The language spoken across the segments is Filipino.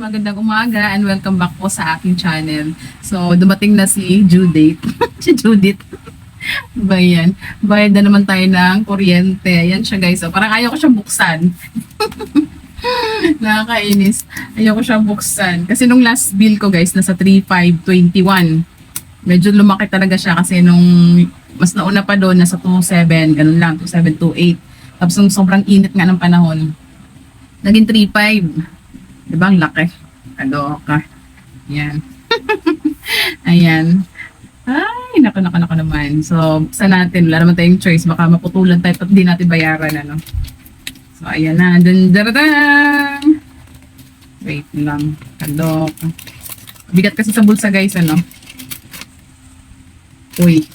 magandang umaga and welcome back po sa aking channel. So, dumating na si Judith. si Judith. ba yan? Bayad na naman tayo ng kuryente. Ayan siya guys. So, parang ayaw ko siya buksan. Nakakainis. Ayaw ko siya buksan. Kasi nung last bill ko guys, nasa 3,521. Medyo lumaki talaga siya kasi nung mas nauna pa doon, nasa 2,7. Ganun lang, 2,728. Tapos nung sobrang init nga ng panahon, naging 3,500. Diba? Ang laki. Kaloka. Yan. Ayan. Ay, nako, nako, nako naman. So, sa natin, wala naman tayong choice. Baka maputulan tayo at di natin bayaran, ano. So, ayan na. Dun, daradang! Wait lang. Kaloka. Bigat kasi sa bulsa, guys, ano. Uy.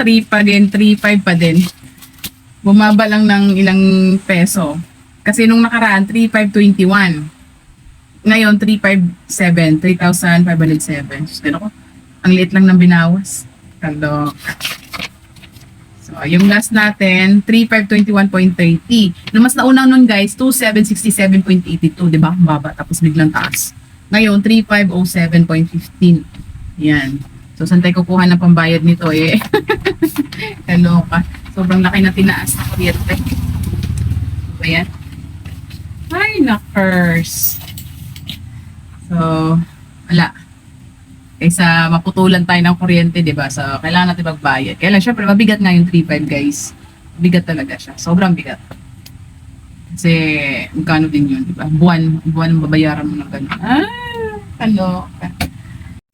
3 pa din, 3.5 pa din. Bumaba lang ng ilang peso. Kasi nung nakaraan, 3,521. Ngayon, 357. 3,507. Just ko. Ang liit lang ng binawas. Kalok. So, yung last natin, 3,521.30. Nung mas nauna nun guys, 2,767.82. Diba? Ang baba. Tapos biglang taas. Ngayon, 3,507.15. Yan. So, saan tayo kukuha ng pambayad nito eh? Kaloka. Sobrang laki na tinaas na kuryente. Ayan. Ay, nakers. So, wala. Kaysa maputulan tayo ng kuryente, di ba? So, kailangan natin magbayad. Kaya lang, syempre, mabigat nga yung 3.5, guys. Mabigat talaga siya. Sobrang bigat. Kasi, magkano din yun, di ba? Buwan, buwan ang babayaran mo ng ganun. Ah, kaloka.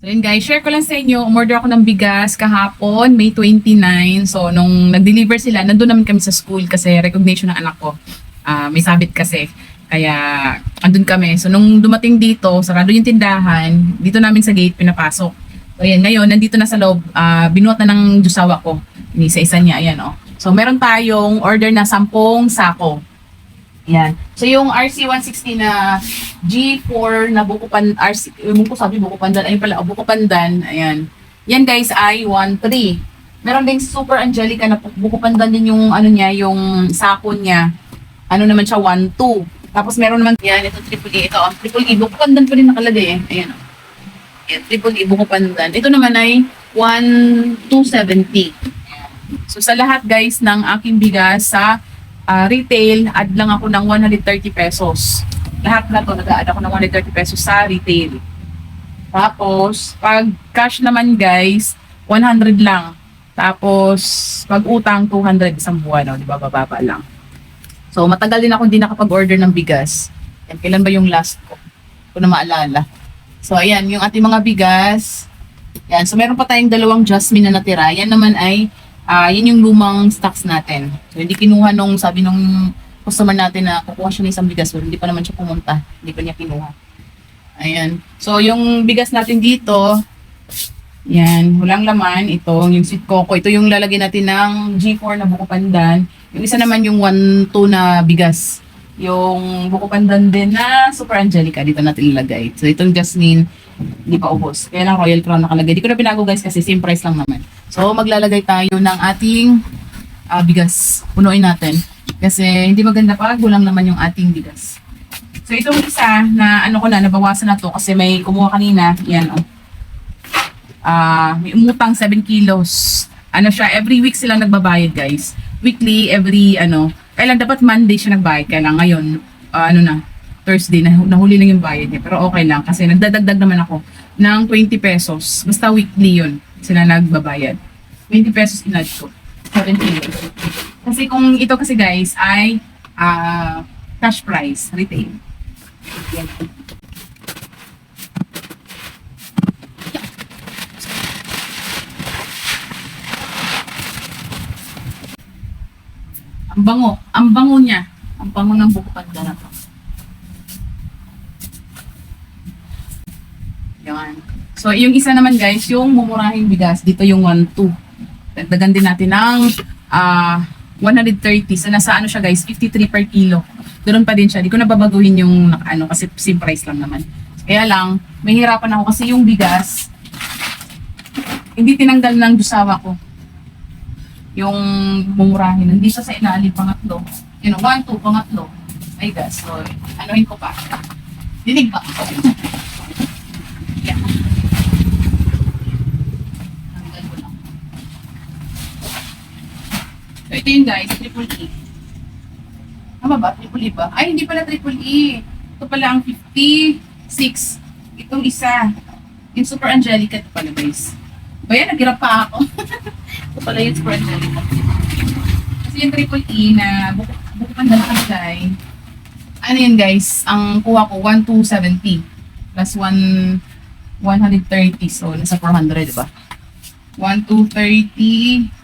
So yun guys, share ko lang sa inyo, umorder ako ng bigas kahapon, May 29. So nung nag-deliver sila, nandun naman kami sa school kasi recognition ng anak ko. Ah, may sabit kasi. Kaya andun kami. So nung dumating dito, sarado yung tindahan, dito namin sa gate pinapasok. So ayan, ngayon nandito na sa loob, ah, binuhat na ng jusawa ko. Ni sa isa niya, ayan oh. So meron tayong order na 10 sako. Yan. So yung RC160 na G4 na buko pan RC yung ko sabi buko pandan ayun pala oh, buko pandan ayan. Yan guys ay 13. Meron ding Super Angelica na bu- buko pandan din yung ano niya yung sako niya. Ano naman siya 12. Tapos meron naman yan ito triple E ito oh, triple E buko pandan pa rin nakalagay eh. Ayan oh. Yan, triple E buko pandan. Ito naman ay 1270. So sa lahat guys ng aking bigas sa ah, retail, add lang ako ng 130 pesos. Lahat na to, nag-add ako ng 130 pesos sa retail. Tapos, pag cash naman guys, 100 lang. Tapos, pag utang, 200 isang buwan, no? di ba? Bababa lang. So, matagal din ako hindi nakapag-order ng bigas. Yan, kailan ba yung last ko? Ko na maalala. So, ayan, yung ating mga bigas. Yan, so meron pa tayong dalawang jasmine na natira. Yan naman ay Ah, yun yung lumang stocks natin. So, hindi kinuha nung, sabi nung customer natin na kukuha siya ng isang bigas, pero hindi pa naman siya pumunta. Hindi pa niya kinuha. Ayan. So, yung bigas natin dito, yan, walang laman. Ito, yung sweet coco. Ito yung lalagyan natin ng G4 na buko pandan. Yung isa naman yung 1-2 na bigas. Yung buko pandan din na Super Angelica. Dito natin ilagay. So, itong Jasmine, hindi pa ubos. Kaya lang Royal Crown nakalagay. Di ko na pinago guys kasi same price lang naman. So, maglalagay tayo ng ating ah, bigas. Punuin natin. Kasi hindi maganda pag kulang naman yung ating bigas. So, itong isa na ano ko na, nabawasan na to kasi may kumuha kanina. Yan, oh. Ah, may umutang 7 kilos. Ano siya, every week silang nagbabayad, guys. Weekly, every, ano, kailan dapat Monday siya nagbayad. Kaya lang ngayon, ah, ano na, Thursday, nah- nahuli lang yung bayad niya. Pero okay lang kasi nagdadagdag naman ako ng 20 pesos. Basta weekly yun sila nagbabayad. 20 pesos inad ko. 7 kilos. Kasi kung ito kasi guys ay ah, cash price, retail. Yan. Ang bango. Ang bango niya. Ang bango ng buko panda na to. Yan. So, yung isa naman guys, yung mumurahing bigas, dito yung 1-2. Dagdagan din natin ng ah 130. So, nasa ano siya guys, 53 per kilo. Doon pa din siya. Di ko nababaguhin yung ano kasi same price lang naman. Kaya lang, may hirapan ako kasi yung bigas, hindi tinanggal ng dusawa ko. Yung mumurahin. Hindi siya sa ilalim pangatlo. You know, 1, 2, pangatlo. Ay gas. So, anuhin ko pa. Dinig ba? Yeah. Tanggal ko lang. So, ito yun guys, triple E. Tama ba? Triple E ba? Ay, hindi pala triple E. Ito pala ang 56. Itong isa. Yung Super Angelica ito pala guys. Ba yan, naghirap pa ako. ito pala yung Super Angelica. Kasi yung triple E na buko, buko pang dalakagay. Ano yun guys? Ang kuha ko, 1,270 plus 1, 130. So, nasa 400, di ba? 1,230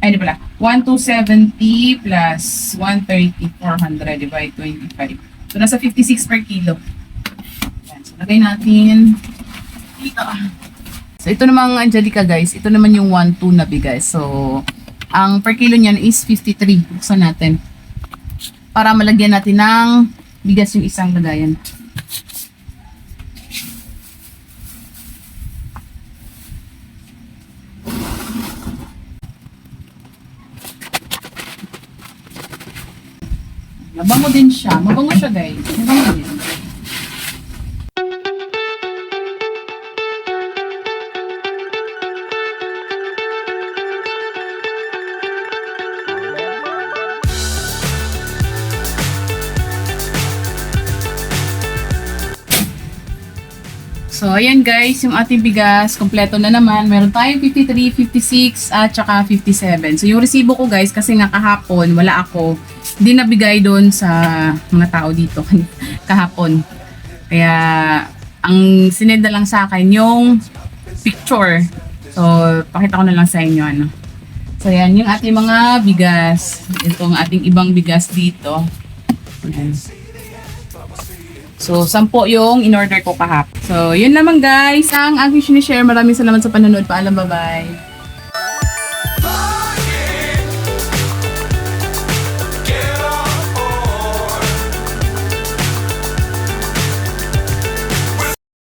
ay, di pala. 1,270 plus 130, 400 divide 25. So, nasa 56 per kilo. Yan. So, lagay natin dito. So, ito namang Angelica guys. Ito naman yung 1,2 na bigas. So, ang per kilo niyan is 53. Buksan natin. Para malagyan natin ng bigas yung isang lagayan. Mabango din siya. Mabango siya guys. Mabango din. So, ayan guys, yung ating bigas, kompleto na naman. Meron tayong 53, 56, at saka 57. So, yung resibo ko guys, kasi nga kahapon, wala ako, hindi nabigay doon sa mga tao dito kahapon. Kaya, ang sinend na lang sa akin yung picture. So, pakita ko na lang sa inyo, ano. So, yan, yung ating mga bigas. Itong ating ibang bigas dito. Ayan. So, sampo yung in-order ko kahap. So, yun naman guys. Ang aking sinishare. Maraming salamat sa panonood. Paalam, bye-bye.